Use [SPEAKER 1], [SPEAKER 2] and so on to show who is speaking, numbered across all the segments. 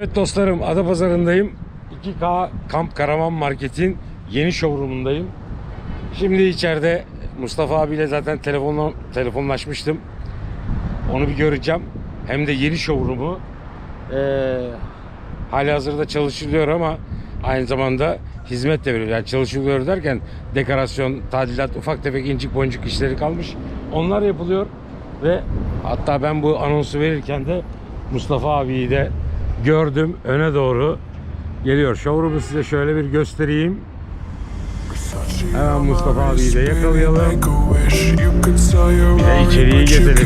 [SPEAKER 1] Evet dostlarım Adapazarı'ndayım. 2K Kamp Karavan Market'in yeni showroomundayım. Şimdi içeride Mustafa abiyle zaten telefonla, telefonlaşmıştım. Onu bir göreceğim. Hem de yeni showroom'u ee, hali hazırda çalışılıyor ama aynı zamanda hizmet de veriyor. Yani çalışılıyor derken dekorasyon, tadilat, ufak tefek incik boncuk işleri kalmış. Onlar yapılıyor ve hatta ben bu anonsu verirken de Mustafa abiyi de gördüm öne doğru geliyor. Showroom'u size şöyle bir göstereyim. Hemen Mustafa abiyi de yakalayalım.
[SPEAKER 2] Bir
[SPEAKER 1] de içeriği gezelim.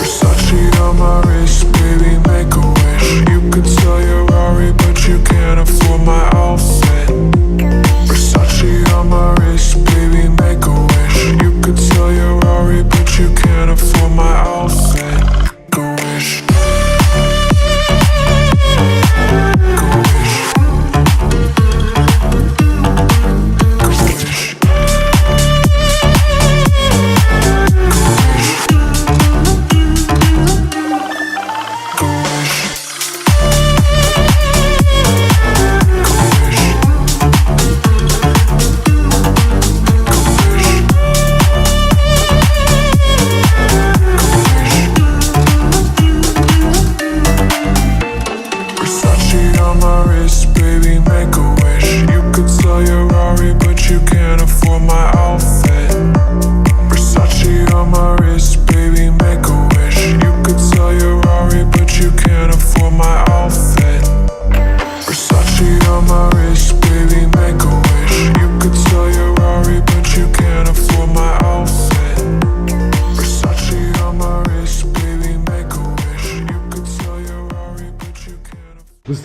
[SPEAKER 2] Versace on my wrist, baby, make a wish.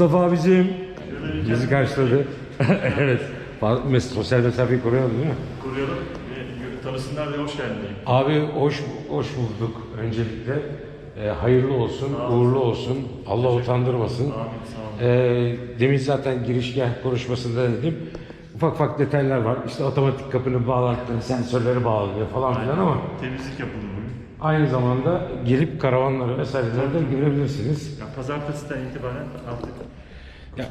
[SPEAKER 1] Mustafa abicim bizi karşıladı. evet. Mes- Sosyal mesafeyi koruyalım değil mi?
[SPEAKER 3] Koruyalım. E, Tanısınlar diye hoş geldin diyeyim.
[SPEAKER 1] Abi hoş hoş bulduk öncelikle. Ee, hayırlı olsun, uğurlu olsun. Allah utandırmasın.
[SPEAKER 3] Amin, sağ olun.
[SPEAKER 1] Ee, demin zaten girişgah konuşmasında dedim. Ufak ufak detaylar var. İşte otomatik kapının bağlantıları, sensörleri bağlanıyor falan filan ama
[SPEAKER 3] Temizlik yapıldı bugün.
[SPEAKER 1] aynı zamanda gelip karavanlara vesairelere de girebilirsiniz.
[SPEAKER 3] Ya, pazartesiden itibaren artık
[SPEAKER 1] Ya.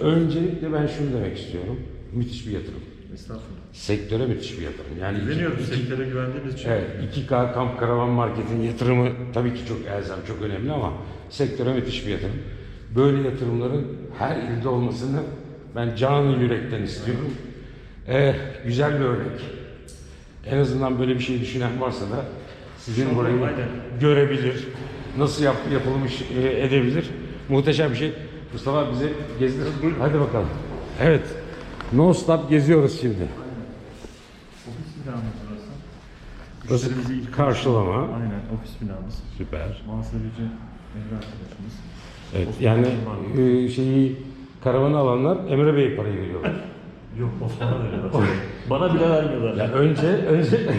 [SPEAKER 1] Öncelikle ben şunu demek istiyorum. Müthiş bir yatırım.
[SPEAKER 3] Estağfurullah.
[SPEAKER 1] Sektöre müthiş bir yatırım. Yani
[SPEAKER 3] Güveniyoruz
[SPEAKER 1] iki-
[SPEAKER 3] sektöre güvendiğimiz için.
[SPEAKER 1] Evet, 2K Kamp Karavan Market'in yatırımı tabii ki çok elzem, çok önemli ama sektöre müthiş bir yatırım. Böyle yatırımların her ilde olmasını ben canı yürekten istiyorum. Ee, güzel bir örnek. En azından böyle bir şey düşünen varsa da sizin burayı görebilir, nasıl yap, yapılmış e, edebilir. Muhteşem bir şey. Mustafa bize gezdir. Hadi bakalım. Evet. Non stop geziyoruz şimdi.
[SPEAKER 3] Ofis binamız burası. Müşterimizi ilk
[SPEAKER 1] karşılama.
[SPEAKER 3] Aynen ofis binamız.
[SPEAKER 1] Süper.
[SPEAKER 3] Muhasebeci Emre arkadaşımız.
[SPEAKER 1] Evet
[SPEAKER 3] Osman
[SPEAKER 1] yani e, şeyi karavanı alanlar Emre Bey parayı veriyorlar.
[SPEAKER 3] Yok Osman'a veriyorlar. Bana bile vermiyorlar.
[SPEAKER 1] ya önce önce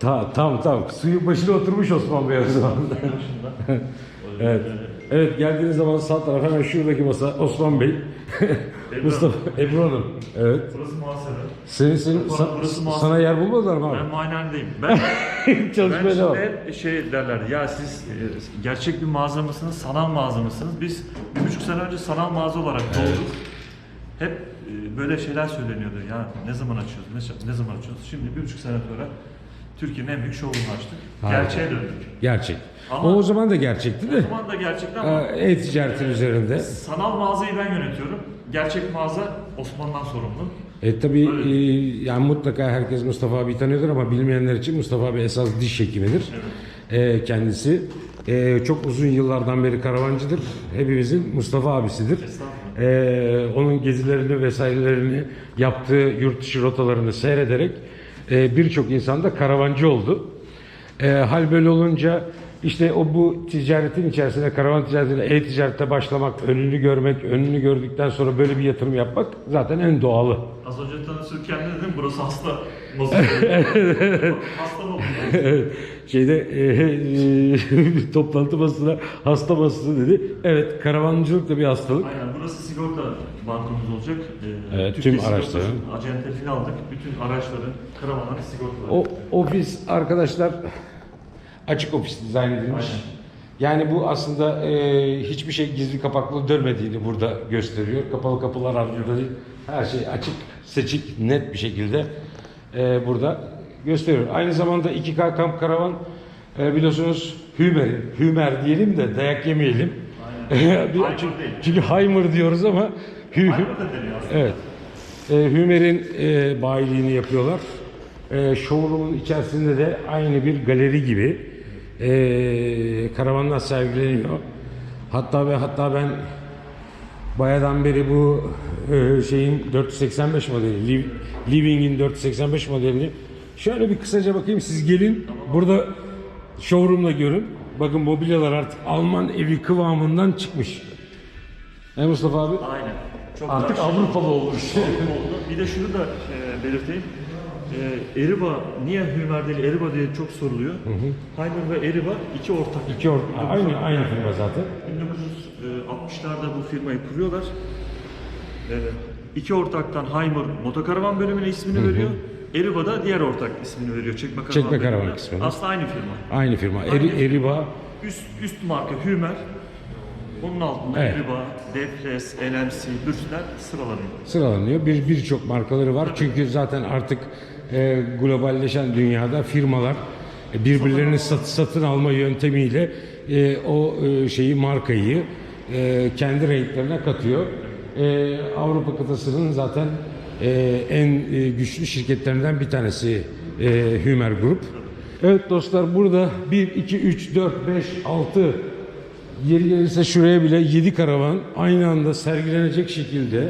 [SPEAKER 1] Ta, tam tam suyun başına oturmuş Osman Bey o zaman. Evet. Evet geldiğiniz zaman sağ taraf hemen şuradaki masa Osman Bey. Mustafa Ebru Hanım. Evet.
[SPEAKER 3] Burası muhasebe.
[SPEAKER 1] Senin, senin
[SPEAKER 3] Burası
[SPEAKER 1] sa-
[SPEAKER 3] muhasebe.
[SPEAKER 1] sana yer bulmadılar mı
[SPEAKER 3] Ben
[SPEAKER 1] abi?
[SPEAKER 3] muayenehanedeyim. Ben Ben
[SPEAKER 1] Çalışmaya devam.
[SPEAKER 3] şimdi hep şey derler ya siz e, gerçek bir mağaza mısınız, sanal mağaza mısınız? Biz bir buçuk sene önce sanal mağaza olarak doğduk. Hep e, böyle şeyler söyleniyordu ya ne zaman açıyoruz, ne, ne zaman açıyoruz? Şimdi bir buçuk sene sonra Türkiye'nin en büyük showroom'unu açtık.
[SPEAKER 1] Harika.
[SPEAKER 3] Gerçeğe döndük.
[SPEAKER 1] Gerçek.
[SPEAKER 3] Ama-
[SPEAKER 1] o, o zaman da gerçekti
[SPEAKER 3] O
[SPEAKER 1] de.
[SPEAKER 3] zaman da gerçekten ama
[SPEAKER 1] Ee, E-ticaretin üzerinde.
[SPEAKER 3] sanal mağazayı ben yönetiyorum. Gerçek mağaza Osman'dan sorumlu.
[SPEAKER 1] E tabii
[SPEAKER 3] Öyle.
[SPEAKER 1] e, yani mutlaka herkes Mustafa abi tanıyordur ama bilmeyenler için Mustafa abi esas diş hekimidir. E, kendisi e, çok uzun yıllardan beri karavancıdır. Hepimizin Mustafa abisidir. E, onun gezilerini vesairelerini yaptığı yurt dışı rotalarını seyrederek e, birçok insan da karavancı oldu. E, hal böyle olunca İşte o bu ticaretin içerisinde, karavan ticaretine, e-ticarette başlamak, önünü görmek, önünü gördükten sonra böyle bir yatırım yapmak zaten en doğalı.
[SPEAKER 3] Az önce tanışırken de dedim burası hasta. Hasta mı?
[SPEAKER 1] Şeyde e, e, toplantı masasına hasta masası dedi. Evet, karavancılık da bir hastalık.
[SPEAKER 3] Aynen burası sigorta bankomuz olacak. Ee,
[SPEAKER 1] Evet, tüm araçların.
[SPEAKER 3] Acentesini aldık. Bütün araçların, karavanların sigortaları.
[SPEAKER 1] O ofis arkadaşlar açık ofis dizayn edilmiş.
[SPEAKER 3] Aynen.
[SPEAKER 1] Yani bu aslında e, hiçbir şey gizli kapaklı dönmediğini burada gösteriyor. Kapalı kapılar ardında değil. Her şey açık, seçik, net bir şekilde e, burada gösteriyor. Aynı zamanda 2K kamp karavan e, biliyorsunuz Hümer'in, Hümer diyelim de dayak yemeyelim.
[SPEAKER 3] Heimer
[SPEAKER 1] çünkü, çünkü Heimer diyoruz ama Hü. Evet. E, Hümer'in e, bayiliğini yapıyorlar. E, showroom'un içerisinde de aynı bir galeri gibi e, karavanlar sergileniyor. Hatta ve hatta ben bayadan beri bu e, şeyin 485 modeli, Liv- Living'in 485 modelini şöyle bir kısaca bakayım siz gelin burada showroom'da görün. Bakın mobilyalar artık Alman evi kıvamından çıkmış. He Mustafa abi?
[SPEAKER 3] Aynen. Çok
[SPEAKER 1] Artık Avrupalı olmuş.
[SPEAKER 3] oldu. Bir de şunu da e, belirteyim. E, Eriba, niye Hümer değil Eriba diye çok soruluyor. Heimer ve Eriba iki ortak.
[SPEAKER 1] İki or aynı aynı firma zaten.
[SPEAKER 3] 1960'larda bu firmayı kuruyorlar. E, iki ortaktan Heimer motokaravan bölümüne ismini veriyor. Eriba da diğer ortak ismini veriyor. Çekme karavan,
[SPEAKER 1] Çekme karavan kısmını.
[SPEAKER 3] Aslında aynı firma.
[SPEAKER 1] Aynı firma.
[SPEAKER 3] Aynı
[SPEAKER 1] Eri,
[SPEAKER 3] firma.
[SPEAKER 1] Eriba.
[SPEAKER 3] Üst, üst marka Hümer. Onun altında
[SPEAKER 1] Evet.
[SPEAKER 3] Eriba, Defres, LMC, Bürsler sıralanıyor.
[SPEAKER 1] sıralanıyor. Bir birçok markaları var. Çünkü zaten artık e, globalleşen dünyada firmalar e, birbirlerini sat, satın alma yöntemiyle e, o e, şeyi markayı e, kendi renklerine katıyor. E, Avrupa kıtasının zaten e, en e, güçlü şirketlerinden bir tanesi e, Hümer Group. Evet dostlar burada 1, 2, 3, 4, 5, 6 Yeri gelirse şuraya bile 7 karavan aynı anda sergilenecek şekilde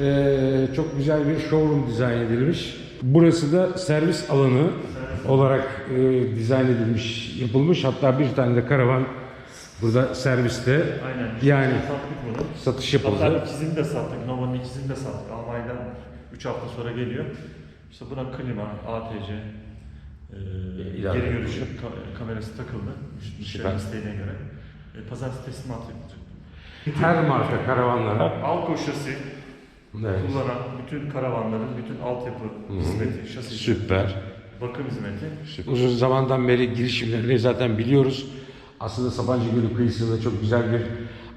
[SPEAKER 1] eee, çok güzel bir showroom dizayn edilmiş. Burası da servis alanı olarak eee, dizayn edilmiş, yapılmış. Hatta bir tane de karavan burada serviste.
[SPEAKER 3] Aynen.
[SPEAKER 1] Yani
[SPEAKER 3] Sattık bunu.
[SPEAKER 1] satış
[SPEAKER 3] Hatta
[SPEAKER 1] yapıldı.
[SPEAKER 3] ikisini de sattık. Nova'nın ikisini de sattık. Almanya'dan 3 hafta sonra geliyor. İşte buna klima, ATC, e,
[SPEAKER 1] İlave
[SPEAKER 3] geri görüşüm ka- kamerası takıldı. Müşterinin isteğine göre. E, pazartesi teslimat yapılacak.
[SPEAKER 1] Her marka karavanlara
[SPEAKER 3] Alko şasi
[SPEAKER 1] evet,
[SPEAKER 3] kullanan bütün karavanların bütün altyapı hizmeti, şasi
[SPEAKER 1] süper.
[SPEAKER 3] bakım hizmeti.
[SPEAKER 1] Uzun zamandan beri girişimlerini zaten biliyoruz. Aslında Sabancı Gölü kıyısında çok güzel bir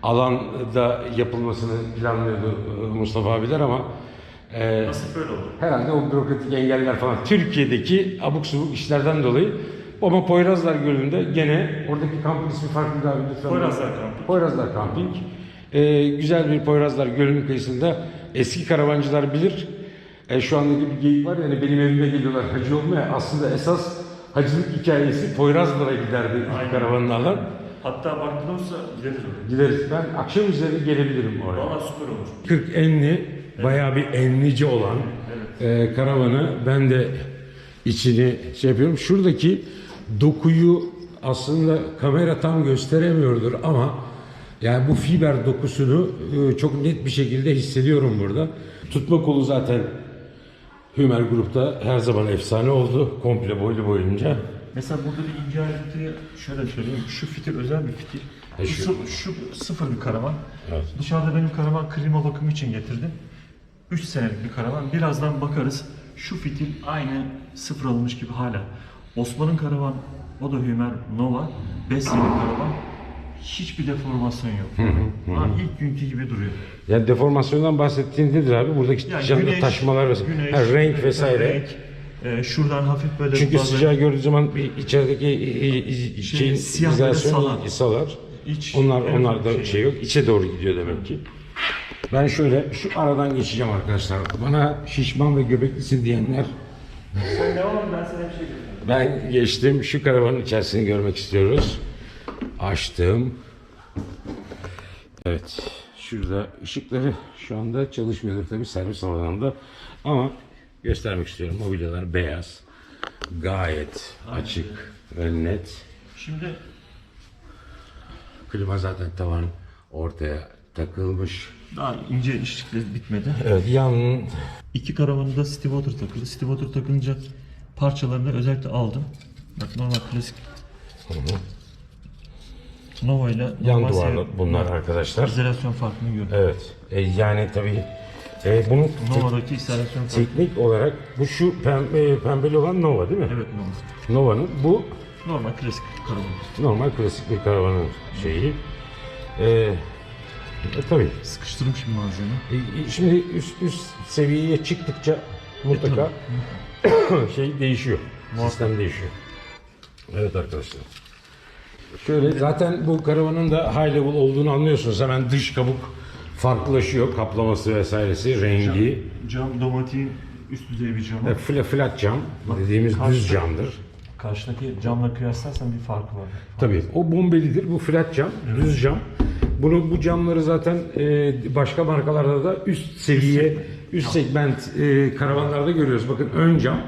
[SPEAKER 1] alanda yapılmasını planlıyordu e, Mustafa abiler ama e,
[SPEAKER 3] Nasıl böyle oldu?
[SPEAKER 1] herhalde o bürokratik engeller falan Türkiye'deki abuk subuk işlerden dolayı ama Poyrazlar Gölü'nde gene oradaki kampın ismi farklı abi lütfen.
[SPEAKER 3] Poyrazlar Kampı.
[SPEAKER 1] Poyrazlar Camping. E, güzel bir Poyrazlar Gölü'nün kıyısında eski karavancılar bilir. E, şu andaki bir geyik var yani benim evime geliyorlar hacı olmaya. Aslında esas hacılık hikayesi Poyrazlar'a giderdi ilk karavanlarla.
[SPEAKER 3] Hatta olursa gideriz oraya.
[SPEAKER 1] Gideriz. Ben akşam üzeri gelebilirim oraya.
[SPEAKER 3] Valla süper olur.
[SPEAKER 1] 40 enli, bayağı bir enlici olan e, karavanı ben de içini şey yapıyorum. Şuradaki dokuyu aslında kamera tam gösteremiyordur ama yani bu fiber dokusunu e, çok net bir şekilde hissediyorum burada. Tutma kolu zaten Hümer Grup'ta her zaman efsane oldu komple boylu boyunca.
[SPEAKER 3] Mesela burada bir ince ayrıntıyı şöyle söyleyeyim. Şu fitil özel bir fitil.
[SPEAKER 1] E şu-
[SPEAKER 3] sı- şu sıfır bir karavan.
[SPEAKER 1] Evet.
[SPEAKER 3] Dışarıda benim karavan klima bakımı için getirdim. 3 senelik bir karavan. Birazdan bakarız. Şu fitil aynı sıfır alınmış gibi hala. Osman'ın karavan, o da Hümer Nova. 5 senelik karavan. Hiçbir deformasyon yok. Ha, ilk günkü gibi duruyor.
[SPEAKER 1] Yani deformasyondan bahsettiğin nedir abi? Buradaki
[SPEAKER 3] Yani
[SPEAKER 1] canlı
[SPEAKER 3] güneş-
[SPEAKER 1] taşmalar vesaire.
[SPEAKER 3] güneş,
[SPEAKER 1] Ha, renk
[SPEAKER 3] evet,
[SPEAKER 1] vesaire.
[SPEAKER 3] renk, e, şuradan hafif böyle
[SPEAKER 1] Çünkü
[SPEAKER 3] bazı-
[SPEAKER 1] sıcağı gördüğü zaman bir içerideki e, e, şeyin
[SPEAKER 3] siyah böyle salar.
[SPEAKER 1] salar.
[SPEAKER 3] İç-
[SPEAKER 1] onlar
[SPEAKER 3] evet,
[SPEAKER 1] onlar da
[SPEAKER 3] şey.
[SPEAKER 1] şey yok. içe doğru gidiyor demek ki. Ben şöyle şu aradan geçeceğim arkadaşlar. Bana şişman ve göbeklisin diyenler
[SPEAKER 3] Sen devam ben sana bir şey göstereyim.
[SPEAKER 1] ben geçtim. Şu karavanın içerisini görmek istiyoruz. Açtım. Evet. Şurada ışıkları şu anda çalışmıyordur tabii servis alanında. Ama göstermek istiyorum. Mobilyalar beyaz. Gayet açık ve net.
[SPEAKER 3] Şimdi
[SPEAKER 1] Klima zaten tavan ortaya takılmış.
[SPEAKER 3] Daha ince işçilikleri bitmedi.
[SPEAKER 1] Evet yan
[SPEAKER 3] İki karavanı da Steve Water takıldı. Steve Water takınca parçalarını özellikle aldım. Bak normal klasik Nova ile
[SPEAKER 1] yan
[SPEAKER 3] normal sev-
[SPEAKER 1] bunlar arkadaşlar.
[SPEAKER 3] İzolasyon farkını gördüm.
[SPEAKER 1] Evet. E, yani tabii e, bunun
[SPEAKER 3] Nova'daki izolasyon farkı.
[SPEAKER 1] teknik olarak bu şu pembe, pembeli olan Nova değil mi?
[SPEAKER 3] Evet Nova.
[SPEAKER 1] Nova'nın bu
[SPEAKER 3] Normal klasik karavan.
[SPEAKER 1] normal klasik bir karavanın şeyi. E, e, tabii.
[SPEAKER 3] Sıkıştırdım şimdi malzemeyi.
[SPEAKER 1] E, e, şimdi üst, üst seviyeye çıktıkça mutlaka şey değişiyor. Sistem değişiyor. Evet arkadaşlar. Şöyle zaten bu karavanın da high level olduğunu anlıyorsunuz. Hemen dış kabuk farklılaşıyor. Kaplaması vesairesi, rengi.
[SPEAKER 3] Cam domatiğin üst düzey bir camı.
[SPEAKER 1] E, fla- flat cam dediğimiz düz
[SPEAKER 3] karşıda-
[SPEAKER 1] camdır.
[SPEAKER 3] Karşıdaki camla kıyaslarsan bir farkı var.
[SPEAKER 1] Tabii o bombelidir. Bu flat cam, düz cam. Bunu bu camları zaten e, başka markalarda da üst seviye, üst segment e, karavanlarda görüyoruz. Bakın ön cam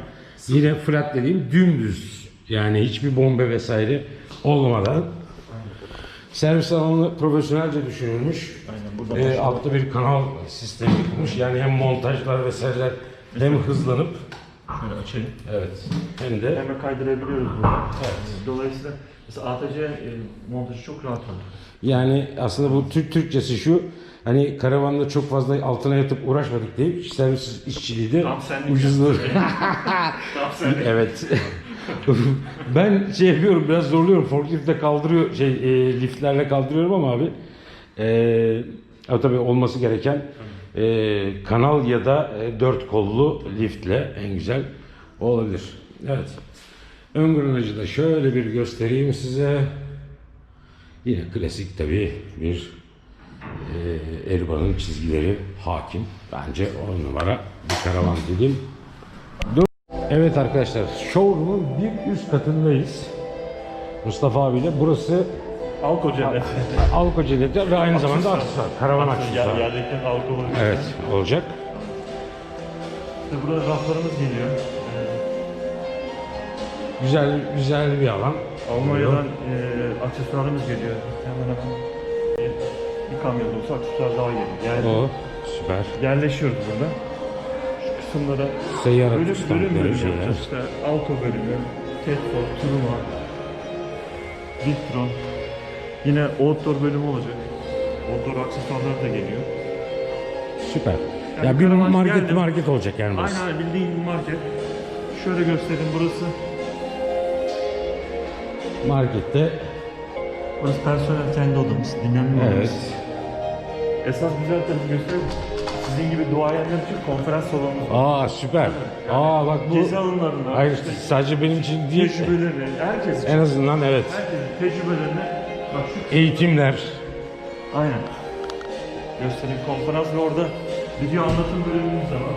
[SPEAKER 1] yine flat dediğim dümdüz. Yani hiçbir bombe vesaire olmadan. Servis alanı profesyonelce düşünülmüş.
[SPEAKER 3] Aynen, burada
[SPEAKER 1] E, altta bir kanal sistemi yapılmış. Yani hem montajlar vesaireler hem hızlanıp
[SPEAKER 3] Şöyle açayım.
[SPEAKER 1] evet hem de
[SPEAKER 3] Hemen kaydırabiliyoruz bunu. Dolayısıyla mesela ATC e, montajı çok rahat oldu.
[SPEAKER 1] Yani aslında bu Türk Türkçesi şu. Hani karavanda çok fazla altına yatıp uğraşmadık diye servis işçiliği de
[SPEAKER 3] senlik.
[SPEAKER 1] ucuzladı.
[SPEAKER 3] Tam sen
[SPEAKER 1] evet. ben şey yapıyorum biraz zorluyorum. Forkliftle kaldırıyor şey e, liftlerle kaldırıyorum ama abi e, ama tabii olması gereken e, kanal ya da e, dört kollu liftle en güzel o olabilir. Evet. Ön granajı da şöyle bir göstereyim size. Yine klasik tabii bir e, Erban'ın çizgileri hakim. Bence on numara bir karavan dedim. Evet arkadaşlar, showroom'un bir üst katındayız. Mustafa abiyle. Burası
[SPEAKER 3] Alko cennet.
[SPEAKER 1] Alko Cenneti ve aynı zamanda aksesuar, karavan aksesuarı.
[SPEAKER 3] yerdeyken alko var.
[SPEAKER 1] Evet, olacak.
[SPEAKER 3] İşte burada raflarımız geliyor. Ee,
[SPEAKER 1] Güzel güzel bir alan.
[SPEAKER 3] Almanya'dan e, aksesuarımız geliyor. Hemen hemen e, bir kamyon olsa aksesuar daha geliyor. Yani
[SPEAKER 1] O süper.
[SPEAKER 3] yerleşiyoruz burada. Kısımlara
[SPEAKER 1] Seyyar
[SPEAKER 3] bölüm bölüm bölüm
[SPEAKER 1] şeyler.
[SPEAKER 3] yapacağız. İşte Alko bölümü, Tetford, Turuma, Victron. Yine outdoor bölümü olacak. Outdoor aksesuarlar da geliyor.
[SPEAKER 1] Süper.
[SPEAKER 3] Yani
[SPEAKER 1] Ya bir market
[SPEAKER 3] geldi.
[SPEAKER 1] market olacak yani burası.
[SPEAKER 3] Aynen bildiğin market. Şöyle göstereyim burası.
[SPEAKER 1] Markette
[SPEAKER 3] Burası personel kendi odamız, dinlenme odamız.
[SPEAKER 1] evet.
[SPEAKER 3] Esas güzel tarafı göstereyim. Sizin gibi duayenler için konferans salonumuz var.
[SPEAKER 1] Aa süper. Aa bak bu
[SPEAKER 3] Gezi
[SPEAKER 1] hayır
[SPEAKER 3] işte
[SPEAKER 1] sadece benim için değil.
[SPEAKER 3] tecrübelerini, herkes için,
[SPEAKER 1] En azından evet.
[SPEAKER 3] herkesin tecrübelerini, bak şu
[SPEAKER 1] Eğitimler.
[SPEAKER 3] Aynen. Göstereyim konferans ve orada video anlatım bölümümüz de var.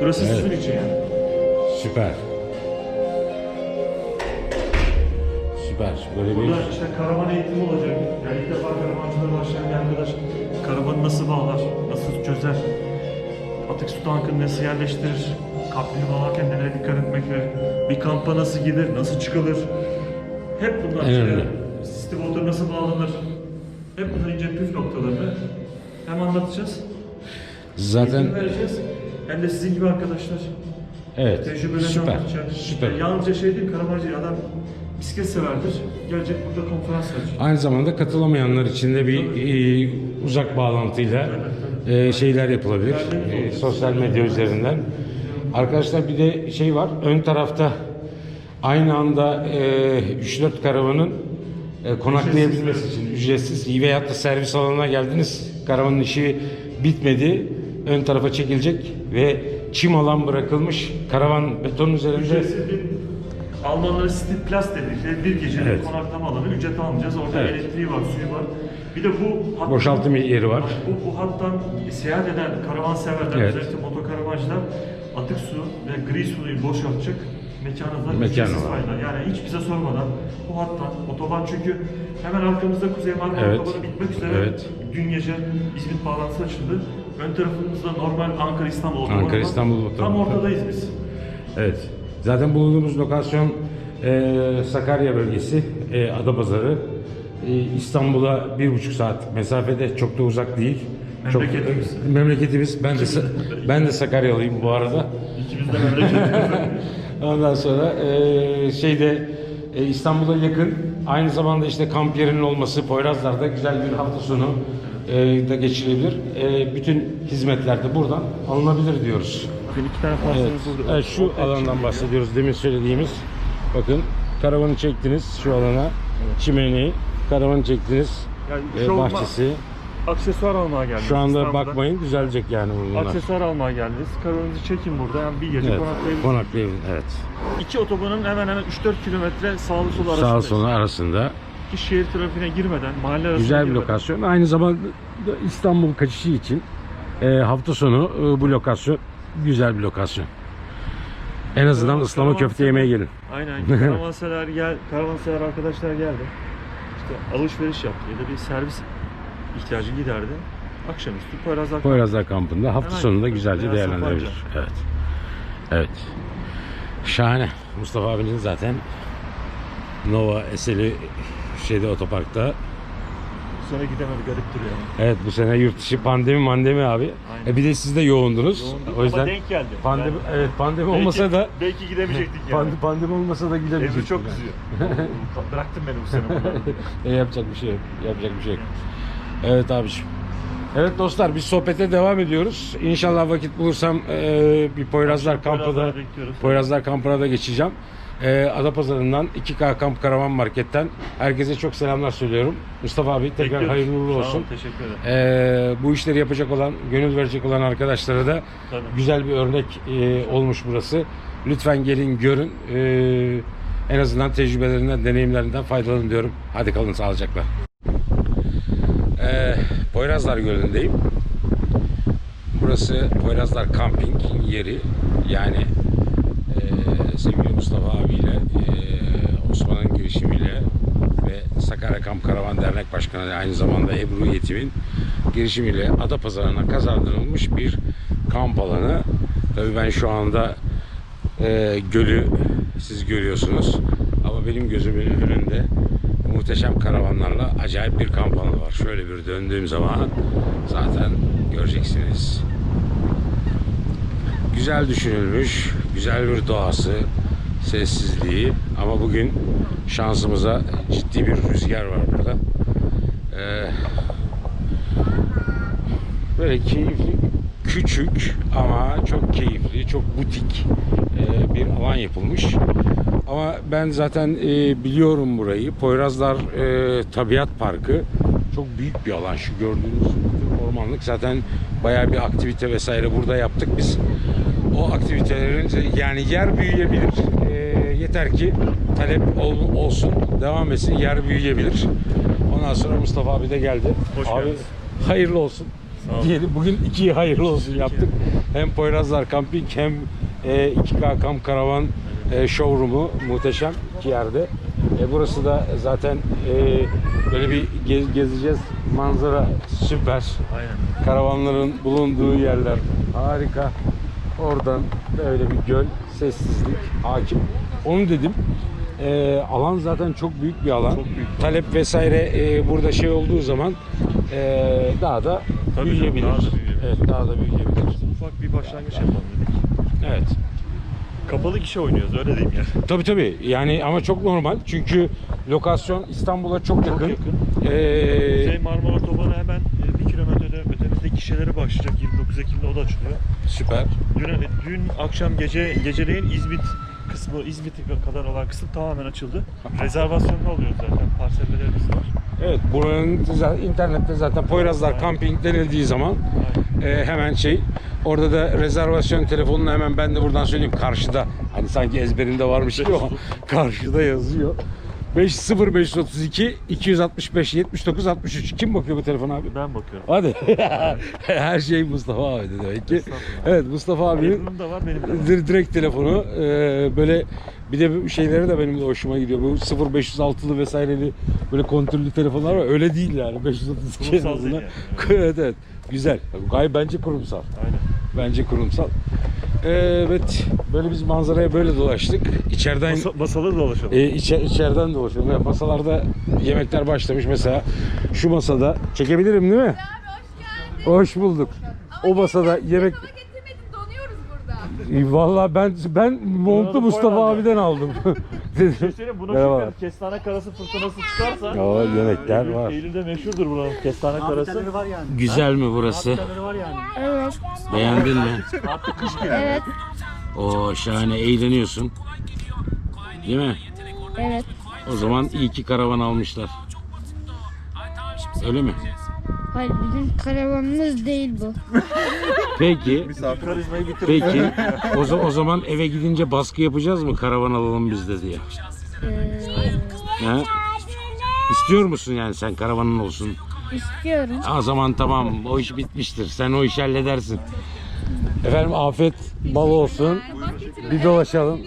[SPEAKER 3] Burası
[SPEAKER 1] Evet.
[SPEAKER 3] sizin için yani.
[SPEAKER 1] Süper. Süper. Böyle bir
[SPEAKER 3] Burada işte karavan eğitimi olacak. Yani ilk defa karavancılığa başlayan bir arkadaş karavanı nasıl bağlar, nasıl çözer, atık su tankını nasıl yerleştirir, kapıyı bağlarken nelere dikkat etmek gerekir, bir kampa nasıl gider, nasıl çıkılır. Hep bunlar
[SPEAKER 1] En önemli.
[SPEAKER 3] Sistem motor nasıl bağlanır. Hep bunların ince püf noktalarını hem anlatacağız,
[SPEAKER 1] zaten
[SPEAKER 3] eğitim vereceğiz. Hem de sizin gibi arkadaşlar
[SPEAKER 1] evet.
[SPEAKER 3] tecrübelerini
[SPEAKER 1] Süper.
[SPEAKER 3] anlatacak.
[SPEAKER 1] Süper.
[SPEAKER 3] Yani yalnızca şey değil, karavancı adam bisiklet severdir. Gelecek burada konferans verecek.
[SPEAKER 1] Aynı zamanda katılamayanlar için de bir e, uzak bağlantıyla e, şeyler yapılabilir. E, sosyal medya üzerinden. Arkadaşlar bir de şey var. Ön tarafta aynı anda e, 3-4 karavanın e, konaklayabilmesi için ücretsiz veyahut da servis alanına geldiniz. Karavanın işi bitmedi. Ön tarafa çekilecek ve çim alan bırakılmış. Karavan beton üzerinde
[SPEAKER 3] Ücretsiz bir Almanların City Plus dedikleri bir gecelik
[SPEAKER 1] Evet.
[SPEAKER 3] konaklama alanı ücret almayacağız. Orada
[SPEAKER 1] Evet.
[SPEAKER 3] elektriği var, suyu var. Bir de bu hat-
[SPEAKER 1] boşaltım yeri var.
[SPEAKER 3] Bu, bu hattan seyahat eden karavan severler,
[SPEAKER 1] Evet.
[SPEAKER 3] özellikle motokaravancılar atık su ve gri suyu boşaltacak mekanınızda
[SPEAKER 1] var.
[SPEAKER 3] fayda. Yani hiç bize sormadan bu hattan, otoban çünkü hemen arkamızda Kuzey Marmara
[SPEAKER 1] Evet.
[SPEAKER 3] otobanı bitmek üzere
[SPEAKER 1] Evet.
[SPEAKER 3] dün gece İzmit bağlantısı açıldı. Ön tarafımızda normal Ankara-İstanbul otobanı
[SPEAKER 1] Ankara. İstanbul
[SPEAKER 3] Tam
[SPEAKER 1] otobanı.
[SPEAKER 3] ortadayız biz.
[SPEAKER 1] Evet. Zaten bulunduğumuz lokasyon e, Sakarya bölgesi, e, Adapazarı. E, İstanbul'a bir buçuk saat mesafede çok da uzak değil. Çok,
[SPEAKER 3] Memleketimiz.
[SPEAKER 1] memleketimiz. Ben de ben de Sakaryalıyım bu arada.
[SPEAKER 3] İkimiz de memleketimiz.
[SPEAKER 1] Ondan sonra e, şeyde e, İstanbul'a yakın aynı zamanda işte kamp yerinin olması Poyrazlar'da güzel bir hafta sonu e, da geçirebilir. E, bütün hizmetler de buradan alınabilir diyoruz.
[SPEAKER 3] Bakın iki tane
[SPEAKER 1] Evet,
[SPEAKER 3] pastanız burada.
[SPEAKER 1] evet, şu
[SPEAKER 3] Ortaya
[SPEAKER 1] alandan
[SPEAKER 3] çıkıyor.
[SPEAKER 1] bahsediyoruz demin söylediğimiz. Bakın karavanı çektiniz şu alana. Çimeni, karavanı çektiniz.
[SPEAKER 3] Yani
[SPEAKER 1] e,
[SPEAKER 3] şu olma-
[SPEAKER 1] bahçesi.
[SPEAKER 3] aksesuar almaya geldiniz.
[SPEAKER 1] Şu anda
[SPEAKER 3] İstanbul'da.
[SPEAKER 1] bakmayın düzelecek yani bunlar.
[SPEAKER 3] Aksesuar almaya geldiniz. Karavanınızı çekin burada. Yani bir gece
[SPEAKER 1] Evet,
[SPEAKER 3] konaklayabilirsiniz.
[SPEAKER 1] konaklayın. Evet.
[SPEAKER 3] İki otobanın hemen hemen 3-4 kilometre sağlı
[SPEAKER 1] Sağ
[SPEAKER 3] arasında.
[SPEAKER 1] solu arasında
[SPEAKER 3] Ki şehir trafiğine girmeden, mahalle arasına
[SPEAKER 1] güzel bir
[SPEAKER 3] girmeden.
[SPEAKER 1] lokasyon. Aynı zamanda İstanbul kaçışı için e, hafta sonu e, bu lokasyon güzel bir lokasyon. En azından
[SPEAKER 3] Karavan-
[SPEAKER 1] ıslama
[SPEAKER 3] karavan-
[SPEAKER 1] köfte yemeye gelin.
[SPEAKER 3] Aynen. Karavansever gel, karavansever arkadaşlar geldi. İşte alışveriş yaptı ya da bir servis ihtiyacı giderdi. Akşamüstü Poyrazlar
[SPEAKER 1] Poyrazlar kampında hafta
[SPEAKER 3] Hemen
[SPEAKER 1] sonunda güzelce
[SPEAKER 3] Beyaz
[SPEAKER 1] değerlendirebilir. Evet. Evet. Şahane. Mustafa abinin zaten Nova Eseli şeyde otoparkta.
[SPEAKER 3] Sene gidemedi garip duruyor.
[SPEAKER 1] Evet bu sene yurt dışı pandemi mandemi abi.
[SPEAKER 3] Aynen.
[SPEAKER 1] E bir de siz de yoğundunuz.
[SPEAKER 3] Yoğunduk
[SPEAKER 1] O yüzden
[SPEAKER 3] ama denk geldi.
[SPEAKER 1] pandemi
[SPEAKER 3] Yani
[SPEAKER 1] evet pandemi
[SPEAKER 3] belki-
[SPEAKER 1] olmasa da
[SPEAKER 3] belki gidemeyecektik yani.
[SPEAKER 1] Pand- pandemi olmasa da gidemeyecektik.
[SPEAKER 3] Ebru çok kızıyor. Bıraktın beni bu sene burada.
[SPEAKER 1] E, yapacak bir şey yok. Yapacak bir şey yok. Evet abiciğim. Evet dostlar biz sohbete devam ediyoruz. İnşallah vakit bulursam e, bir Poyrazlar kampı da. Poyrazlar kampına da geçeceğim. E, Adapazarı'ndan 2K Kamp Karavan Market'ten herkese çok selamlar söylüyorum. Mustafa abi tekrar
[SPEAKER 3] Bekliyoruz.
[SPEAKER 1] hayırlı uğurlu
[SPEAKER 3] Sağ olun,
[SPEAKER 1] olsun.
[SPEAKER 3] teşekkür ederim.
[SPEAKER 1] E, bu işleri yapacak olan, gönül verecek olan arkadaşlara da
[SPEAKER 3] Tabii.
[SPEAKER 1] güzel bir örnek e, olmuş burası. Lütfen gelin görün. E, en azından tecrübelerinden, deneyimlerinden faydalanın diyorum. Hadi kalın sağlıcakla. E, Poyrazlar Gölü'ndeyim. Burası Poyrazlar Camping yeri. Yani e, sevgili Mustafa abiyle, Osman'ın girişimiyle ve Sakarya Kamp Karavan Dernek Başkanı aynı zamanda Ebru Yetim'in girişimiyle Adapazarı'na kazandırılmış bir kamp alanı. Tabii ben şu anda e, gölü siz görüyorsunuz ama benim gözümün önünde muhteşem karavanlarla acayip bir kamp alanı var. Şöyle bir döndüğüm zaman zaten göreceksiniz. Güzel düşünülmüş, güzel bir doğası, sessizliği ama bugün şansımıza ciddi bir rüzgar var burada. Ee, böyle keyifli, küçük ama çok keyifli, çok butik e, bir alan yapılmış. Ama ben zaten e, biliyorum burayı. Poyrazlar e, Tabiat Parkı çok büyük bir alan. Şu gördüğünüz ormanlık zaten bayağı bir aktivite vesaire burada yaptık biz. O aktivitelerin yani yer büyüyebilir. E, yeter ki talep ol- olsun, devam etsin, yer büyüyebilir. Ondan sonra Mustafa abi de geldi.
[SPEAKER 3] Hoş
[SPEAKER 1] abi,
[SPEAKER 3] geldiniz.
[SPEAKER 1] hayırlı olsun. Diyelim bugün ikiyi hayırlı olsun yaptık. Hem Poyrazlar Camping hem e, 2K Kamp Karavan e, showroom'u muhteşem iki yerde. E, burası da zaten e, böyle bir gez- gezeceğiz. Manzara süper.
[SPEAKER 3] Aynen.
[SPEAKER 1] Karavanların bulunduğu yerler harika. Oradan böyle bir göl, sessizlik hakim. Onu dedim. E, alan zaten çok büyük bir alan.
[SPEAKER 3] Çok büyük.
[SPEAKER 1] Talep vesaire e, burada şey olduğu zaman e, daha da
[SPEAKER 3] Tabii
[SPEAKER 1] büyüyebilir.
[SPEAKER 3] canım, daha da büyüyebilir.
[SPEAKER 1] Evet, daha da büyüyebilir.
[SPEAKER 3] Ufak bir başlangıç yapalım dedik.
[SPEAKER 1] Evet.
[SPEAKER 3] Kapalı gişe oynuyoruz öyle diyeyim ya.
[SPEAKER 1] Tabii tabii. Yani ama çok normal. Çünkü lokasyon İstanbul'a çok yakın.
[SPEAKER 3] yakın.
[SPEAKER 1] Ee,
[SPEAKER 3] Kuzey Marmara Otobanı hemen e, bir kilometrede ötemizde gişeleri başlayacak. 29 Ekim'de o da açılıyor.
[SPEAKER 1] süper.
[SPEAKER 3] Dün, dün akşam gece geceleyin İzmit kısmı, İzmit'e kadar olan kısım tamamen açıldı. Rezervasyonlu alıyoruz zaten. Parsellerimiz var.
[SPEAKER 1] Evet, buranın zaten internette zaten Poyrazlar Camping denildiği zaman
[SPEAKER 3] Aynen.
[SPEAKER 1] e, hemen şey orada da rezervasyon telefonunu hemen ben de buradan söyleyeyim karşıda. Hani sanki ezberinde varmış gibi ama karşıda yazıyor. 50532 265 79 63. Kim bakıyor bu telefona abi?
[SPEAKER 3] Ben bakıyorum.
[SPEAKER 1] Hadi. Her şey Mustafa abi demek ki. Evet Mustafa abinin
[SPEAKER 3] Ebru'nun da var benim de var.
[SPEAKER 1] dir- direkt telefonu e, böyle bir de şeyleri de benim de hoşuma gidiyor. Bu 0506'lı vesaireli böyle kontrollü telefonlar var. Öyle değil yani. 532 en azından.
[SPEAKER 3] yani.
[SPEAKER 1] evet evet. Güzel. Gayet bence kurumsal.
[SPEAKER 3] Aynen.
[SPEAKER 1] Bence kurumsal. Evet. Böyle biz manzaraya böyle dolaştık. İçeriden
[SPEAKER 3] Masa, masaları dolaşalım.
[SPEAKER 1] e, içe- içeriden dolaşıyorum. Yani masalarda yemekler başlamış. Mesela şu masada çekebilirim değil mi?
[SPEAKER 4] Abi hoş geldin.
[SPEAKER 1] Hoş bulduk. O masada yemek E, Vallahi ben ben montlu Mustafa abiden aldım. Dedim.
[SPEAKER 3] Söyleyeyim bunu
[SPEAKER 1] Merhaba.
[SPEAKER 3] şimdi kestane karası fırtınası çıkarsa
[SPEAKER 1] Ya, yemekler
[SPEAKER 3] Eylül-
[SPEAKER 1] var.
[SPEAKER 3] Eylül'de meşhurdur buranın kestane karası.
[SPEAKER 5] var yani.
[SPEAKER 1] Güzel mi burası?
[SPEAKER 5] var yani.
[SPEAKER 4] Evet.
[SPEAKER 1] Beğendin mi?
[SPEAKER 3] Artık kış geliyor.
[SPEAKER 4] Evet.
[SPEAKER 1] Oo şahane eğleniyorsun. Değil mi?
[SPEAKER 4] Evet.
[SPEAKER 1] O zaman iyi ki karavan almışlar. Öyle mi?
[SPEAKER 4] Hayır bizim karavanımız değil bu.
[SPEAKER 1] Peki.
[SPEAKER 3] Karizmayı bitir.
[SPEAKER 1] Peki. O, za- o zaman eve gidince baskı yapacağız mı karavan alalım biz de diye.
[SPEAKER 4] Ee,
[SPEAKER 1] Ha? İstiyor musun yani sen karavanın olsun?
[SPEAKER 4] istiyorum.
[SPEAKER 1] O zaman tamam o iş bitmiştir. Sen o işi halledersin. Efendim afet bal olsun. Bir dolaşalım.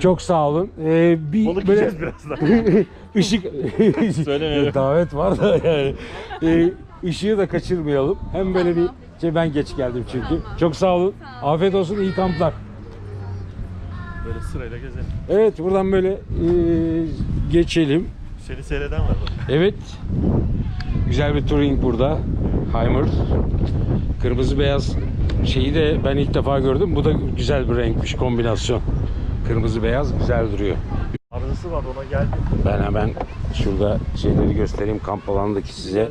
[SPEAKER 1] Çok sağ olun. Ee, bir
[SPEAKER 3] Balık
[SPEAKER 1] böyle
[SPEAKER 3] yiyeceğiz birazdan.
[SPEAKER 1] ışık
[SPEAKER 3] Söylemeyelim.
[SPEAKER 1] davet var da yani ee, ışığı da kaçırmayalım. Hem böyle bir şey ben geç geldim çünkü. Çok sağ olun. Afiyet olsun. iyi kamplar.
[SPEAKER 3] Böyle sırayla gezelim.
[SPEAKER 1] Evet buradan böyle ee, geçelim.
[SPEAKER 3] Seni seyreden var bak.
[SPEAKER 1] Evet. Güzel bir touring burada. Heimer. Kırmızı beyaz şeyi de ben ilk defa gördüm. Bu da güzel bir renkmiş kombinasyon. Kırmızı beyaz güzel duruyor.
[SPEAKER 3] Arızası var ona geldi.
[SPEAKER 1] Ben hemen şurada şeyleri göstereyim kamp alanındaki size.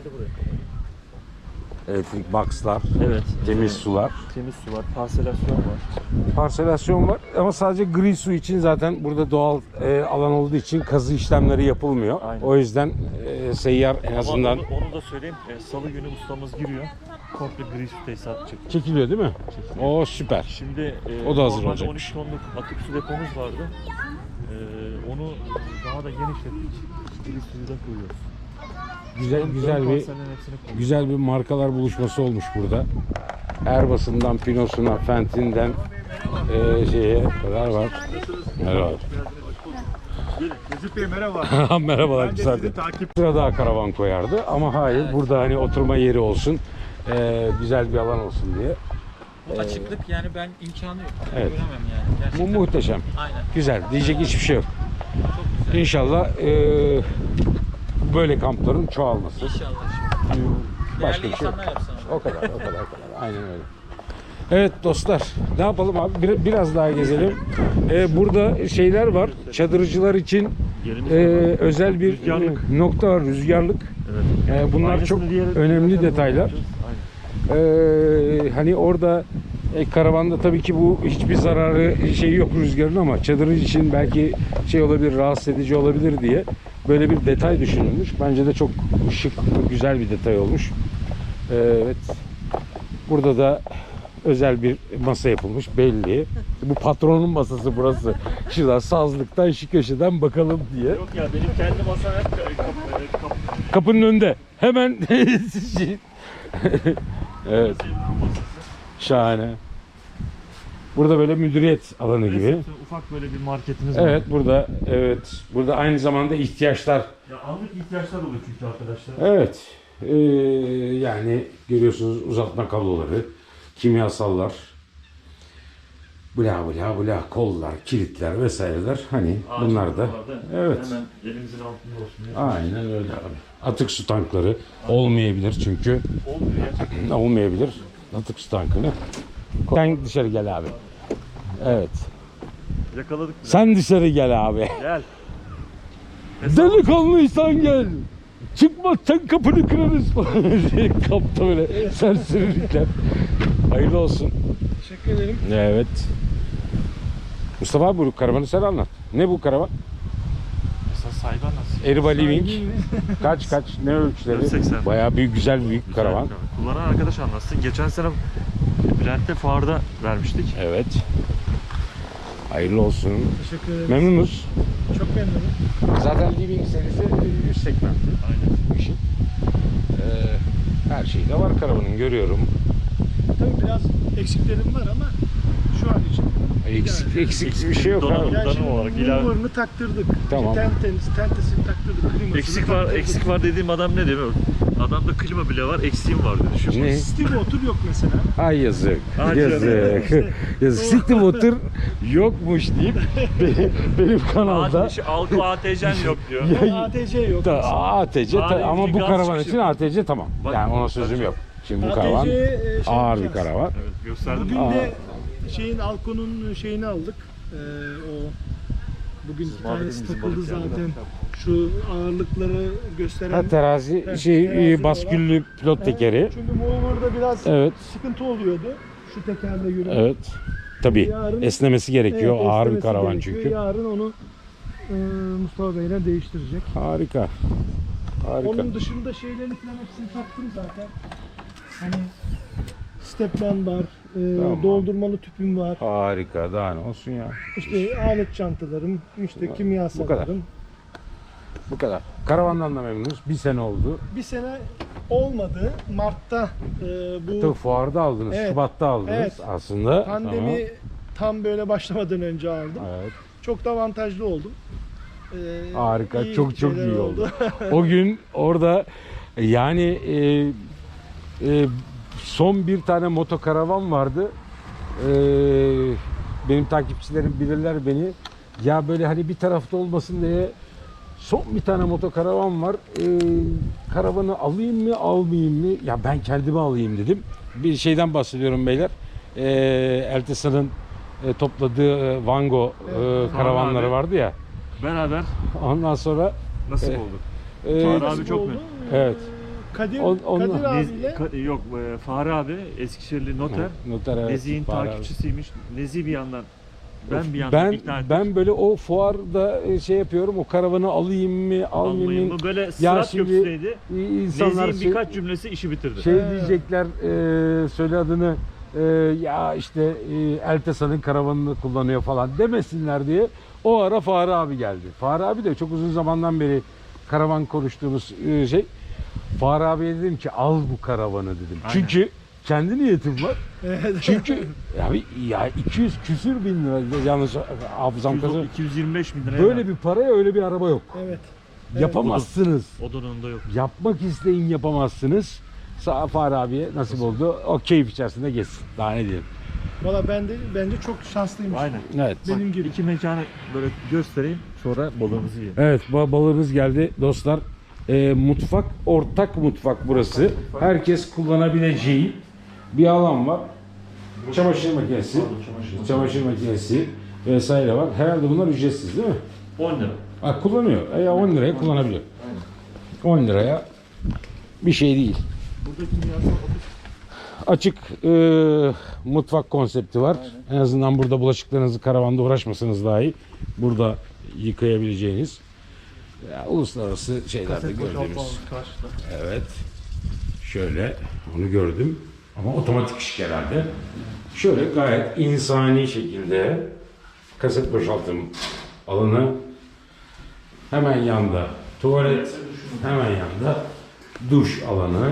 [SPEAKER 1] Elektrik boxlar,
[SPEAKER 3] Evet.
[SPEAKER 1] temiz sular.
[SPEAKER 3] Temiz su var, parselasyon var.
[SPEAKER 1] Parselasyon var ama sadece gri su için zaten burada doğal e, alan olduğu için kazı işlemleri yapılmıyor.
[SPEAKER 3] Aynen.
[SPEAKER 1] O yüzden e, seyyar en
[SPEAKER 3] Ama
[SPEAKER 1] azından
[SPEAKER 3] onu, onu da söyleyeyim. e, Salı günü ustamız giriyor. Komple gri su tesisatı çekiyor.
[SPEAKER 1] çekiliyor değil mi? O süper.
[SPEAKER 3] Şimdi e,
[SPEAKER 1] O da hazır
[SPEAKER 3] normalde
[SPEAKER 1] olacakmış.
[SPEAKER 3] 12 tonluk atık su depomuz vardı. E, onu daha da genişlettik. Gri suyu da koyuyoruz.
[SPEAKER 1] Güzel
[SPEAKER 3] Ön-
[SPEAKER 1] güzel
[SPEAKER 3] ön
[SPEAKER 1] bir
[SPEAKER 3] konserlerin hepsini koyuyoruz.
[SPEAKER 1] güzel bir markalar buluşması olmuş burada. Erbas'ından Pino'suna, Fentin'den eee şeye kadar var. Merhaba.
[SPEAKER 5] Necip Bey merhaba.
[SPEAKER 1] Merhabalar
[SPEAKER 5] Ben de
[SPEAKER 1] güzel.
[SPEAKER 5] sizi takip
[SPEAKER 1] Sıra daha karavan koyardı ama hayır burada hani oturma yeri olsun, eee, güzel bir alan olsun diye.
[SPEAKER 6] Bu açıklık yani ben imkanı yok. Ben
[SPEAKER 1] Evet.
[SPEAKER 6] göremem yani.
[SPEAKER 1] Bu
[SPEAKER 6] Gerçekten.
[SPEAKER 1] muhteşem.
[SPEAKER 6] Aynen.
[SPEAKER 1] Güzel. Diyecek hiçbir şey yok.
[SPEAKER 6] Çok güzel.
[SPEAKER 1] İnşallah eee, böyle kampların çoğalması.
[SPEAKER 6] İnşallah şimdi.
[SPEAKER 1] Başka
[SPEAKER 6] Değerli
[SPEAKER 1] bir şey yok.
[SPEAKER 6] insanlar yapsın.
[SPEAKER 1] O kadar, o kadar, o kadar. Aynen öyle. Evet dostlar, ne yapalım abi? Bir- biraz daha gezelim. Ee, burada şeyler var. Çadırcılar için
[SPEAKER 3] Yerimiz
[SPEAKER 1] e,
[SPEAKER 3] var.
[SPEAKER 1] özel bir
[SPEAKER 3] Rüzgarlık.
[SPEAKER 1] e, nokta var, rüzgarlık.
[SPEAKER 3] Evet.
[SPEAKER 1] Ee, bunlar
[SPEAKER 3] Aynısını
[SPEAKER 1] çok
[SPEAKER 3] diğer-
[SPEAKER 1] önemli detaylar. Ee, hani orada e, karavanda tabii ki bu hiçbir zararı şey yok rüzgarın ama çadırı için belki şey olabilir, rahatsız edici olabilir diye böyle bir detay düşünülmüş. Bence de çok şık, güzel bir detay olmuş. Ee, evet. Burada da özel bir masa yapılmış belli. Bu patronun masası burası. Şuradan sazlıktan şu köşeden bakalım diye.
[SPEAKER 3] Yok ya benim kendi masam hep kap, kap, kap,
[SPEAKER 1] Kapının önünde. Hemen şey- evet. Şahane. Burada böyle müdüriyet alanı gibi.
[SPEAKER 3] Resepsiyon, ufak böyle bir marketimiz var.
[SPEAKER 1] Evet burada evet burada aynı zamanda ihtiyaçlar.
[SPEAKER 3] Ya anlık ihtiyaçlar oluyor çünkü arkadaşlar.
[SPEAKER 1] Evet. Ee, yani görüyorsunuz uzatma kabloları, kimyasallar, bla bla bla kollar, kilitler vesaireler hani
[SPEAKER 3] Acil
[SPEAKER 1] bunlar da. Evet.
[SPEAKER 3] Hemen elimizin altında olsun diye.
[SPEAKER 1] Aynen öyle abi. Atık su tankları olmayabilir çünkü
[SPEAKER 3] Olmuyor ya.
[SPEAKER 1] olmayabilir. Atık su tankını. Sen dışarı gel abi. Evet.
[SPEAKER 3] Yakaladık bizi.
[SPEAKER 1] Sen dışarı gel abi.
[SPEAKER 3] Gel.
[SPEAKER 1] Delikanlıysan gel. Çıkmazsan kapını kırarız. Kapta böyle serserilikler. Hayırlı olsun.
[SPEAKER 5] Teşekkür ederim.
[SPEAKER 1] Evet. Mustafa abi bu karavanı sen anlat. Ne bu karavan?
[SPEAKER 3] Mesela sahibi nasıl?
[SPEAKER 1] Eriba Living. Kaç kaç ne ölçüleri?
[SPEAKER 3] 80.
[SPEAKER 1] Bayağı büyük güzel büyük karavan.
[SPEAKER 3] Kullanan arkadaş anlatsın. Geçen sene Bülent'te fuarda vermiştik.
[SPEAKER 1] Evet. Hayırlı olsun.
[SPEAKER 5] Teşekkür ederim.
[SPEAKER 1] Memnunuz.
[SPEAKER 5] Çok memnunum.
[SPEAKER 1] Zaten Living serisi üst segmentli.
[SPEAKER 3] Aynen.
[SPEAKER 1] bu işin. Ee, her şeyi de var karavanın görüyorum.
[SPEAKER 5] Tabii biraz eksiklerim var ama şu an için
[SPEAKER 1] Eksik, eksik bir şey yok
[SPEAKER 3] donanım.
[SPEAKER 1] abi.
[SPEAKER 5] Yani şimdi
[SPEAKER 3] olarak ilave-
[SPEAKER 5] mover'ını taktırdık.
[SPEAKER 1] Tamam.
[SPEAKER 5] İşte tenteniz, tentesini taktırdık. klimasını
[SPEAKER 3] Eksik var,
[SPEAKER 5] taktırdık.
[SPEAKER 3] eksik var dediğim adam ne diyor? Adamda klima bile var, eksiğim var dedi. Şu
[SPEAKER 1] Ne?
[SPEAKER 5] Steve otur yok mesela.
[SPEAKER 1] Ay yazık.
[SPEAKER 3] Ay
[SPEAKER 1] yazık. yazık. Siktim otur yokmuş deyip be- benim kanalda
[SPEAKER 3] Ağaç, Alko ATC'n yok diyor.
[SPEAKER 1] Ya-
[SPEAKER 5] ATC yok.
[SPEAKER 1] da ATC ta- ama bu
[SPEAKER 3] gaz
[SPEAKER 1] karavan
[SPEAKER 3] çıkışı.
[SPEAKER 1] için ATC tamam.
[SPEAKER 3] Bak-
[SPEAKER 1] Yani ona sözüm yok. Şimdi bu karavan
[SPEAKER 5] ATC, e, şey
[SPEAKER 1] ağır bir
[SPEAKER 5] yapacağız.
[SPEAKER 1] karavan.
[SPEAKER 3] Evet, gösterdim.
[SPEAKER 5] Bugün de şeyin Alko'nun şeyini aldık. Ee, o bugün bir tanesi takıldı zaten. Şu ağırlıkları gösteren.
[SPEAKER 1] Ha terazi
[SPEAKER 5] Evet,
[SPEAKER 1] şey
[SPEAKER 5] terazi
[SPEAKER 1] e, basküllü pilot
[SPEAKER 5] Evet,
[SPEAKER 1] tekeri.
[SPEAKER 5] Çünkü mover'da biraz
[SPEAKER 1] Evet.
[SPEAKER 5] sıkıntı oluyordu. Şu tekerle yürümek.
[SPEAKER 1] Evet. Tabii
[SPEAKER 5] Yarın-
[SPEAKER 1] esnemesi gerekiyor.
[SPEAKER 5] Evet,
[SPEAKER 1] ağır bir karavan
[SPEAKER 5] gerekiyor.
[SPEAKER 1] çünkü.
[SPEAKER 5] Yarın onu e, Mustafa Bey'le değiştirecek.
[SPEAKER 1] Harika. Harika.
[SPEAKER 5] Onun dışında şeylerini falan hepsini taktım zaten. Hani stepman var, e,
[SPEAKER 1] Tamam.
[SPEAKER 5] doldurmalı tüpüm var.
[SPEAKER 1] Harika. Daha ne olsun ya.
[SPEAKER 5] İşte alet çantalarım, işte kimyasallarım.
[SPEAKER 1] Bu kadar. Karavandan da memnunuz. Bir sene oldu.
[SPEAKER 5] Bir sene olmadı. Mart'ta e, bu
[SPEAKER 1] Tabii fuarda aldınız.
[SPEAKER 5] Evet.
[SPEAKER 1] Şubat'ta aldınız
[SPEAKER 5] Evet.
[SPEAKER 1] aslında.
[SPEAKER 5] pandemi tam böyle başlamadan önce aldım.
[SPEAKER 1] Tamam. Evet.
[SPEAKER 5] Çok da avantajlı oldum. E,
[SPEAKER 1] Harika.
[SPEAKER 5] iyi
[SPEAKER 1] çok çok
[SPEAKER 5] şeyler
[SPEAKER 1] iyi oldu. o gün orada yani e, e, son bir tane motokaravan vardı. E, benim takipçilerim bilirler beni. Ya böyle hani bir tarafta olmasın diye son bir tane motokaravan var. E, karavanı alayım mı almayayım mı? Ya ben kendimi alayım dedim. Bir şeyden bahsediyorum beyler. E, Eltesan'ın e, topladığı e, Vango e,
[SPEAKER 5] Evet.
[SPEAKER 1] karavanları
[SPEAKER 3] abi.
[SPEAKER 1] vardı ya.
[SPEAKER 3] Beraber
[SPEAKER 1] Ondan sonra
[SPEAKER 3] nasıl
[SPEAKER 1] Evet.
[SPEAKER 3] oldu?
[SPEAKER 1] e,
[SPEAKER 5] Nasıl
[SPEAKER 3] abi çok
[SPEAKER 5] oldu?
[SPEAKER 3] mu?
[SPEAKER 1] Evet.
[SPEAKER 5] Kadir,
[SPEAKER 1] On- onunla-
[SPEAKER 5] Kadir
[SPEAKER 3] Nez-
[SPEAKER 5] abiyle
[SPEAKER 3] Ka- yok, e, Fahri abi Eskişehirli noter.
[SPEAKER 1] Noter evet.
[SPEAKER 3] Nezih'in
[SPEAKER 1] Fahri abi.
[SPEAKER 3] takipçisiymiş. Nezih bir yandan, ben bir yandan
[SPEAKER 1] Ben
[SPEAKER 3] ikna ettim.
[SPEAKER 1] ben böyle o fuarda e, şey yapıyorum. O karavanı alayım mı, almayayım mı?
[SPEAKER 3] Böyle sırat
[SPEAKER 1] şimdi
[SPEAKER 3] köprüsüydü.
[SPEAKER 1] İ- İnsanlar
[SPEAKER 3] Nezih'in
[SPEAKER 1] şey,
[SPEAKER 3] birkaç cümlesi işi bitirdi.
[SPEAKER 1] şey
[SPEAKER 5] He.
[SPEAKER 1] diyecekler. E, söyle adını. e, ya işte e, Eltesan'ın karavanını kullanıyor falan demesinler diye. O ara Fahri abi geldi. Fahri abi de çok uzun zamandan beri karavan konuştuğumuz e, şey. Fahri abiye dedim ki al bu karavanı dedim.
[SPEAKER 3] Aynen.
[SPEAKER 1] Çünkü kendi niyetim var.
[SPEAKER 5] Evet.
[SPEAKER 1] Çünkü ya, bir- ya 200 küsür bin lira yalnız hafızam
[SPEAKER 3] 200
[SPEAKER 1] kazan.
[SPEAKER 3] 225 bin liraya
[SPEAKER 1] Böyle bir paraya öyle bir araba yok.
[SPEAKER 5] evet.
[SPEAKER 1] Yapamazsınız.
[SPEAKER 3] Odununda yok.
[SPEAKER 1] Yapmak isteyin yapamazsınız. Sağ Fahri abiye nasip oldu. O keyif içerisinde geçsin. Daha ne diyeyim.
[SPEAKER 5] Valla ben de bence çok şanslıyım.
[SPEAKER 3] Aynen.
[SPEAKER 1] Evet.
[SPEAKER 5] Benim gibi.
[SPEAKER 3] İki mekanı böyle göstereyim. Sonra balığımızı yiyelim.
[SPEAKER 1] Evet ba- balığımız geldi dostlar. Ee, mutfak ortak mutfak burası. Herkes kullanabileceği bir alan var. Çamaşır makinesi, çamaşır makinesi vesaire var. Herhalde bunlar ücretsiz değil mi?
[SPEAKER 3] 10 lira.
[SPEAKER 1] Ha, kullanıyor. E, ya 10 liraya kullanabiliyor. 10 liraya bir şey değil. Açık e, mutfak konsepti var. En azından burada bulaşıklarınızı karavanda uğraşmasanız dahi burada yıkayabileceğiniz ya, uluslararası şeylerde
[SPEAKER 3] kaset
[SPEAKER 1] gördüğümüz. Evet. Şöyle onu gördüm. Ama otomatik iş herhalde. Şöyle gayet insani şekilde kaset boşaltım alanı hemen yanda tuvalet hemen yanda duş alanı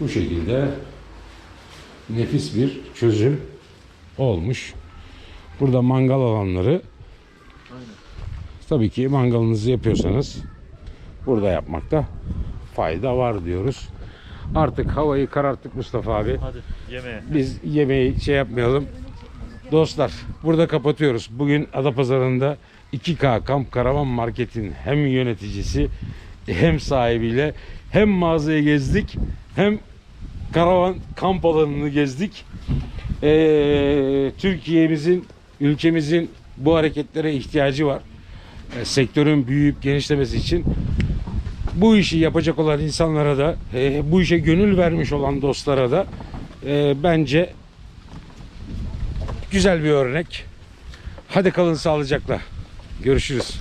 [SPEAKER 1] bu şekilde nefis bir çözüm olmuş. Burada mangal alanları tabii ki mangalınızı yapıyorsanız burada yapmakta fayda var diyoruz. Artık havayı kararttık Mustafa abi.
[SPEAKER 3] Hadi yemeğe.
[SPEAKER 1] Biz yemeği şey yapmayalım. Dostlar burada kapatıyoruz. Bugün Adapazarı'nda 2K Kamp Karavan Market'in hem yöneticisi hem sahibiyle hem mağazayı gezdik hem karavan kamp alanını gezdik. Ee, Türkiye'mizin, ülkemizin bu hareketlere ihtiyacı var. Ee, sektörün büyüyüp genişlemesi için bu işi yapacak olan insanlara da, e, bu işe gönül vermiş olan dostlara da e, bence güzel bir örnek. Hadi kalın sağlıcakla. Görüşürüz.